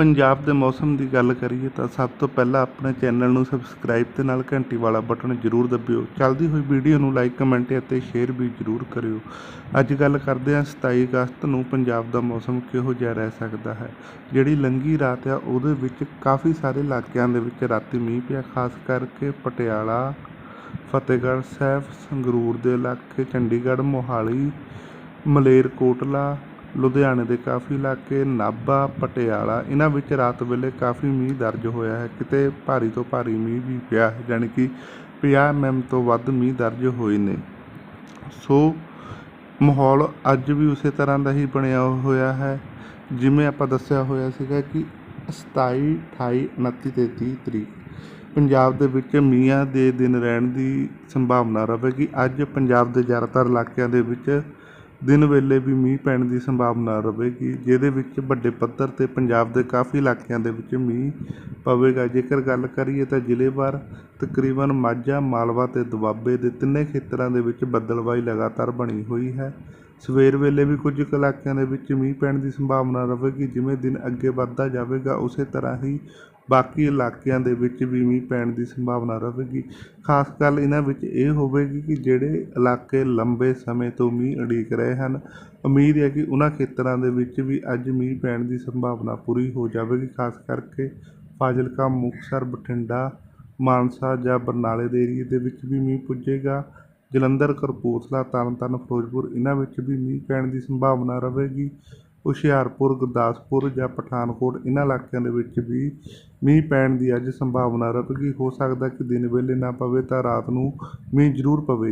ਪੰਜਾਬ ਦੇ ਮੌਸਮ ਦੀ ਗੱਲ ਕਰੀਏ ਤਾਂ ਸਭ ਤੋਂ ਪਹਿਲਾਂ ਆਪਣੇ ਚੈਨਲ ਨੂੰ ਸਬਸਕ੍ਰਾਈਬ ਤੇ ਨਾਲ ਘੰਟੀ ਵਾਲਾ ਬਟਨ ਜ਼ਰੂਰ ਦਬਿਓ। ਚੱਲਦੀ ਹੋਈ ਵੀਡੀਓ ਨੂੰ ਲਾਈਕ, ਕਮੈਂਟ ਅਤੇ ਸ਼ੇਅਰ ਵੀ ਜ਼ਰੂਰ ਕਰਿਓ। ਅੱਜ ਗੱਲ ਕਰਦੇ ਹਾਂ 27 ਅਗਸਤ ਨੂੰ ਪੰਜਾਬ ਦਾ ਮੌਸਮ ਕਿਹੋ ਜਿਹਾ ਰਹਿ ਸਕਦਾ ਹੈ? ਜਿਹੜੀ ਲੰਗੀ ਰਾਤ ਆ, ਉਹਦੇ ਵਿੱਚ ਕਾਫੀ ਸਾਰੇ ਇਲਾਕਿਆਂ ਦੇ ਵਿੱਚ ਰਾਤੀ ਮੀਂਹ ਪਿਆ, ਖਾਸ ਕਰਕੇ ਪਟਿਆਲਾ, ਫਤਿਹਗੜ੍ਹ ਸਾਹਿਬ, ਸੰਗਰੂਰ ਦੇ ਇਲਾਕੇ, ਚੰਡੀਗੜ੍ਹ, ਮੋਹਾਲੀ, ਮਲੇਰਕੋਟਲਾ ਲੁਧਿਆਣੇ ਦੇ ਕਾਫੀ ਇਲਾਕੇ, ਨਾਭਾ, ਪਟਿਆਲਾ, ਇਹਨਾਂ ਵਿੱਚ ਰਾਤ ਵੇਲੇ ਕਾਫੀ ਮੀਂਹ ਦਰਜ ਹੋਇਆ ਹੈ। ਕਿਤੇ ਭਾਰੀ ਤੋਂ ਭਾਰੀ ਮੀਂਹ ਵੀ ਪਿਆ ਹੈ, ਜਾਣੀ ਕਿ 50 ਐਮ ਤੋਂ ਵੱਧ ਮੀਂਹ ਦਰਜ ਹੋਏ ਨੇ। ਸੋ ਮਾਹੌਲ ਅੱਜ ਵੀ ਉਸੇ ਤਰ੍ਹਾਂ ਦਾ ਹੀ ਬਣਿਆ ਹੋਇਆ ਹੈ, ਜਿਵੇਂ ਆਪਾਂ ਦੱਸਿਆ ਹੋਇਆ ਸੀਗਾ ਕਿ 27 28 29 ਤੇ 30 ਤਰੀਕ। ਪੰਜਾਬ ਦੇ ਵਿੱਚ ਮੀਂਹਾਂ ਦੇ ਦਿਨ ਰਹਿਣ ਦੀ ਸੰਭਾਵਨਾ ਰਹੇਗੀ ਅੱਜ ਪੰਜਾਬ ਦੇ ਜ਼ਿਆਦਾਤਰ ਇਲਾਕਿਆਂ ਦੇ ਵਿੱਚ ਦਿਨ ਵੇਲੇ ਵੀ ਮੀਂਹ ਪੈਣ ਦੀ ਸੰਭਾਵਨਾ ਰਹੇਗੀ, ਜਿਹਦੇ ਵਿੱਚ ਵੱਡੇ ਪੱਧਰ ਤੇ ਪੰਜਾਬ ਦੇ ਕਾਫੀ ਇਲਾਕਿਆਂ ਦੇ ਵਿੱਚ ਮੀਂਹ ਪਵੇਗਾ। ਜੇਕਰ ਗੱਲ ਕਰੀਏ ਤਾਂ ਜ਼ਿਲ੍ਹੇਵਾਰ ਤਕਰੀਬਨ ਮਾਝਾ, ਮਾਲਵਾ ਅਤੇ ਦੁਆਬੇ ਦੇ ਤਿੰਨੇ ਖੇਤਰਾਂ ਦੇ ਵਿੱਚ ਬੱਦਲਵਾਈ ਲਗਾਤਾਰ ਬਣੀ ਹੋਈ ਹੈ। ਸਵੇਰ ਵੇਲੇ ਵੀ ਕੁਝ ਕੁ ਇਲਾਕਿਆਂ ਦੇ ਵਿੱਚ ਮੀਂਹ ਪੈਣ ਦੀ ਸੰਭਾਵਨਾ ਰਹੇਗੀ, ਜਿਵੇਂ ਦਿਨ ਅੱਗੇ ਵੱਧਦਾ ਜਾਵੇਗਾ, ਉਸੇ ਤਰ੍ਹਾਂ ਹੀ ਬਾਕੀ ਇਲਾਕਿਆਂ ਦੇ ਵਿੱਚ ਵੀ ਮੀਂਹ ਪੈਣ ਦੀ ਸੰਭਾਵਨਾ ਰਹੇਗੀ। ਖਾਸ ਗੱਲ ਇਹਨਾਂ ਵਿੱਚ ਇਹ ਹੋਵੇਗੀ ਕਿ ਜਿਹੜੇ ਇਲਾਕੇ ਲੰਬੇ ਸਮੇਂ ਤੋਂ ਮੀਂਹ ਉਡੀਕ ਰਹੇ ਹਨ, ਉਮੀਦ ਹੈ ਕਿ ਉਹਨਾਂ ਖੇਤਰਾਂ ਦੇ ਵਿੱਚ ਵੀ ਅੱਜ ਮੀਂਹ ਪੈਣ ਦੀ ਸੰਭਾਵਨਾ ਪੂਰੀ ਹੋ ਜਾਵੇਗੀ। ਖਾਸ ਕਰਕੇ ਫਾਜ਼ਿਲਕਾ, ਮੁਕਤਸਰ, ਬਠਿੰਡਾ, ਮਾਨਸਾ ਜਾਂ ਬਰਨਾਲੇ ਦੇ ਏਰੀਏ ਦੇ ਵਿੱਚ ਵੀ ਮੀਂਹ ਪੁੱਜੇਗਾ। ਜਲੰਧਰ, ਕਪੂਰਥਲਾ ਤਰਨਤਾਰਨ ਫਿਰੋਜ਼ਪੁਰ ਇਹਨਾਂ ਵਿੱਚ ਵੀ ਮੀਂਹ ਪੈਣ ਦੀ ਸੰਭਾਵਨਾ ਰਹੇਗੀ। ਹੁਸ਼ਿਆਰਪੁਰ, ਗੁਰਦਾਸਪੁਰ ਜਾਂ ਪਠਾਨਕੋਟ ਇਹਨਾਂ ਇਲਾਕਿਆਂ ਦੇ ਵਿੱਚ ਵੀ ਮੀਂਹ ਪੈਣ ਦੀ ਅੱਜ ਸੰਭਾਵਨਾ ਰਹੇਗੀ ਹੋ ਸਕਦਾ ਕਿ ਦਿਨ ਵੇਲੇ ਨਾ ਪਵੇ ਤਾਂ ਰਾਤ ਨੂੰ ਮੀਂਹ ਜ਼ਰੂਰ ਪਵੇਗਾ।